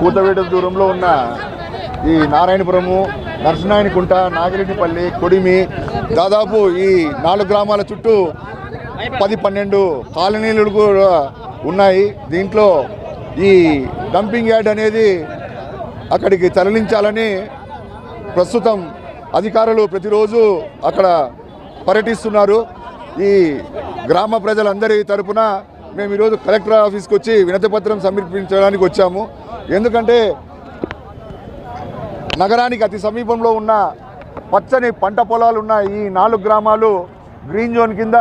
కూతవేట దూరంలో ఉన్న ఈ నారాయణపురము నరసనాయనకుంట నాగిరెడ్డిపల్లి కొడిమి దాదాపు ఈ నాలుగు గ్రామాల చుట్టూ పది పన్నెండు కాలనీలు కూడా ఉన్నాయి. దీంట్లో ఈ డంపింగ్ యార్డ్ అనేది అక్కడికి తరలించాలని ప్రస్తుతం అధికారులు ప్రతిరోజు అక్కడ పర్యటిస్తున్నారు. ఈ గ్రామ ప్రజలందరి తరపున మేము ఈరోజు కలెక్టర్ ఆఫీస్కి వచ్చి వినతి పత్రం సమర్పించడానికి వచ్చాము. ఎందుకంటే నగరానికి అతి సమీపంలో ఉన్న పచ్చని పంట పొలాలు ఉన్న ఈ నాలుగు గ్రామాలు గ్రీన్ జోన్ కింద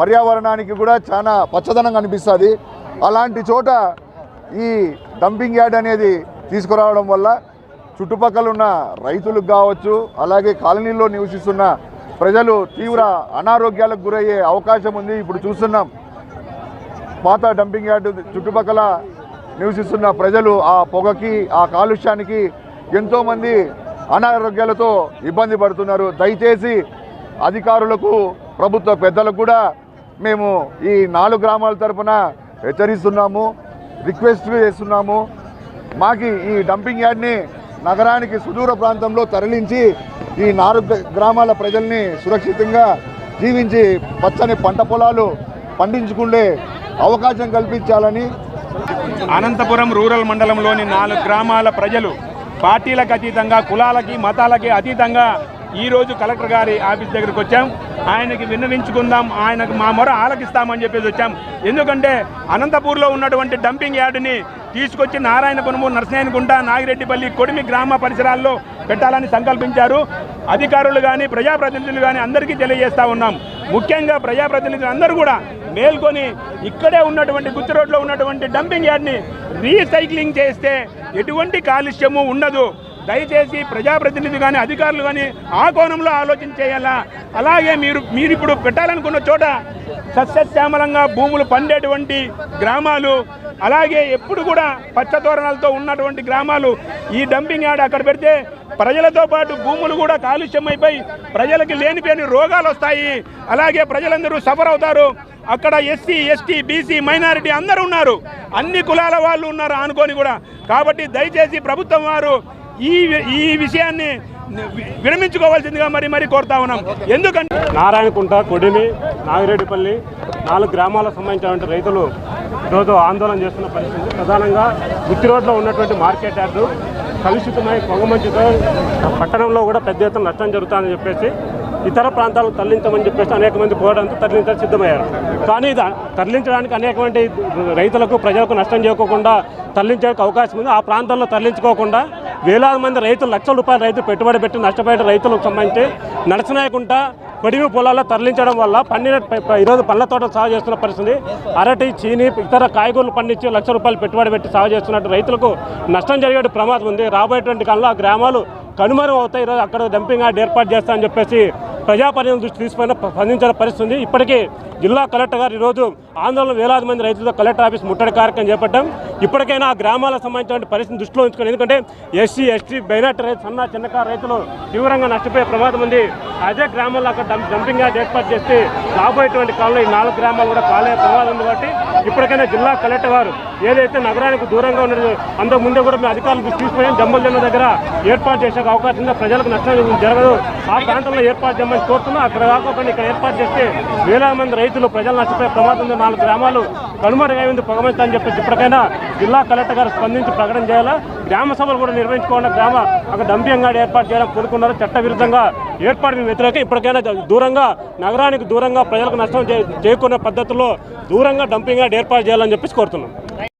పర్యావరణానికి కూడా చాలా పచ్చదనం కనిపిస్తుంది. అలాంటి చోట ఈ డంపింగ్ యార్డ్ అనేది తీసుకురావడం వల్ల చుట్టుపక్కల ఉన్న రైతులకు కావచ్చు అలాగే కాలనీలో నివసిస్తున్న ప్రజలు తీవ్ర అనారోగ్యాలకు గురయ్యే అవకాశం ఉంది. ఇప్పుడు చూస్తున్నాం. పాత డంపింగ్ యార్డు చుట్టుపక్కల నివసిస్తున్న ప్రజలు ఆ పొగకి ఆ కాలుష్యానికి ఎంతోమంది అనారోగ్యాలతో ఇబ్బంది పడుతున్నారు. దయచేసి అధికారులకు ప్రభుత్వ పెద్దలకు కూడా మేము ఈ నాలుగు గ్రామాల తరపున హెచ్చరిస్తున్నాము రిక్వెస్ట్ చేస్తున్నాము. మాకి ఈ డంపింగ్ యార్డ్ని నగరానికి సుదూర ప్రాంతంలో తరలించి ఈ నాలుగు గ్రామాల ప్రజల్ని సురక్షితంగా జీవించి పచ్చని పంట పొలాలు పండించుకుండే అవకాశం కల్పించాలని అనంతపురం రూరల్ మండలంలోని నాలుగు గ్రామాల ప్రజలు పార్టీలకు అతీతంగా కులాలకి మతాలకి అతీతంగా ఈరోజు కలెక్టర్ గారి ఆఫీస్ దగ్గరికి వచ్చాం. ఆయనకి విన్నవించుకుందాం ఆయనకు మా మొర ఆలకిస్తామని చెప్పేసి వచ్చాం. ఎందుకంటే అనంతపూర్లో ఉన్నటువంటి డంపింగ్ యార్డుని తీసుకొచ్చి నారాయణపురము నరసింహగుంట నాగిరెడ్డిపల్లి కొడిమి గ్రామ పరిసరాల్లో పెట్టాలని సంకల్పించారు. అధికారులు కానీ ప్రజాప్రతినిధులు కానీ అందరికీ తెలియజేస్తా ఉన్నాం. ముఖ్యంగా ప్రజాప్రతినిధులు అందరూ కూడా మేల్కొని ఇక్కడే ఉన్నటువంటి గుత్తి రోడ్లో ఉన్నటువంటి డంపింగ్ యార్డ్ని రీసైక్లింగ్ చేస్తే ఎటువంటి కాలుష్యము ఉండదు. దయచేసి ప్రజాప్రతినిధి కానీ అధికారులు కానీ ఆ కోణంలో ఆలోచన చేయాలా? అలాగే మీరు మీరు ఇప్పుడు పెట్టాలనుకున్న చోట సస్యశ్యామలంగా భూములు పండేటువంటి గ్రామాలు అలాగే ఎప్పుడు కూడా పచ్చతోరణాలతో ఉన్నటువంటి గ్రామాలు ఈ డంపింగ్ యార్డ్ అక్కడ పెడితే ప్రజలతో పాటు భూములు కూడా కాలుష్యం అయిపోయి ప్రజలకి లేనిపోయిన రోగాలు వస్తాయి. అలాగే ప్రజలందరూ సఫర్ అవుతారు. అక్కడ ఎస్సీ ఎస్టీ బీసీ మైనారిటీ అందరూ ఉన్నారు. అన్ని కులాల వాళ్ళు ఉన్నారు అనుకొని కూడా. కాబట్టి దయచేసి ప్రభుత్వం వారు ఈ ఈ విషయాన్ని విరమించుకోవాల్సిందిగా మరి మరి కోరుతా ఉన్నాం. ఎందుకంటే నారాయణకుంట కొడిమి నాగిరెడ్డిపల్లి నాలుగు గ్రామాలకు సంబంధించినటువంటి రైతులు ఈరోజు ఆందోళన చేస్తున్న పరిస్థితి. ప్రధానంగా గుత్తి రోడ్లో ఉన్నటువంటి మార్కెట్ యార్డు కలుషితమై పొగమంచుతో పట్టణంలో కూడా పెద్ద ఎత్తున నష్టం జరుగుతుందని చెప్పేసి ఇతర ప్రాంతాలకు తరలించమని చెప్పేసి అనేక మంది కోరడంతో తరలించడం సిద్ధమయ్యారు. కానీ ఇది తరలించడానికి అనేకమంది రైతులకు ప్రజలకు నష్టం చేయకోకుండా తరలించడానికి అవకాశం ఉంది. ఆ ప్రాంతాల్లో తరలించుకోకుండా వేలాది మంది రైతులు లక్షల రూపాయల రైతులు పెట్టుబడి పెట్టి నష్టపోయిన రైతులకు సంబంధించి నడచనాయకుండా పొడివి పొలాల్లో తరలించడం వల్ల పండిన ఈరోజు పండ్ల తోట సాగు చేస్తున్న పరిస్థితి. అరటి చీని ఇతర కాయగూరలు పండించి లక్ష రూపాయలు పెట్టుబడి పెట్టి సాగు చేస్తున్నట్టు రైతులకు నష్టం జరిగే ప్రమాదం ఉంది. రాబోయేటువంటి కాలంలో ఆ గ్రామాలు కనుమరుగు అవుతాయి. ఈరోజు అక్కడ డంపింగ్ యార్డ్ ఏర్పాటు చేస్తామని చెప్పేసి ప్రజాప్రతినిధుల దృష్టి తీసుకుని స్పందించిన పరిస్థితి ఉంది. ఇప్పటికే జిల్లా కలెక్టర్ గారు ఈరోజు ఆందోళన వేలాది మంది రైతులతో కలెక్టర్ ఆఫీస్ ముట్టడి కార్యక్రమం చేపట్టాం. ఇప్పటికైనా గ్రామాలకు సంబంధించిన పరిస్థితిని దృష్టిలో ఉంచుకొని ఎందుకంటే ఎస్సీ ఎస్టీ బైనాట్ రైతు సన్న చిన్నకారు రైతులు తీవ్రంగా నష్టపోయే ప్రమాదం ఉంది. అదే గ్రామాల్లో అక్కడ డంపింగ్ యార్డ్ ఏర్పాటు చేస్తే రాబోయేటువంటి కాలంలో ఈ నాలుగు గ్రామాలు కూడా కాలే ప్రమాదం ఉంది కాబట్టి ఇప్పటికైనా జిల్లా కలెక్టర్ గారు ఏదైతే నగరానికి దూరంగా ఉన్నది అంతకు ముందే కూడా మేము అధికారులు తీసుకుని జమ్మల్ జమ్మ దగ్గర ఏర్పాటు చేసే అవకాశం ఉంది? ప్రజలకు నష్టం జరగదు. ఆ ప్రాంతంలో ఏర్పాటు చేయమని కోరుతున్నాం అక్కడ కాకుండా ఇక్కడ ఏర్పాటు చేస్తే వేలాది మంది రైతులు ప్రజలు నష్టపోయే ప్రమాదం ఉంది. నాలుగు గ్రామాలు కనుమరుగైంది పొగమంతా అని చెప్పేసి ఇప్పటికైనా జిల్లా కలెక్టర్ గారు స్పందించి ప్రకటన చేయాలా? గ్రామ సభలు కూడా నిర్వహించుకోకుండా గ్రామ అక్కడ డంపింగ్ ఏర్పాటు చేయాలని కోరుకున్నారు? చట్టవిరుద్ధంగా ఏర్పాటు వ్యతిరేక ఇప్పటికైనా దూరంగా నగరానికి దూరంగా ప్రజలకు నష్టం చే- చేకూరే పద్ధతిలో దూరంగా డంపింగ్ యార్డ్ ఏర్పాటు చేయాలని చెప్పేసి కోరుతున్నాం.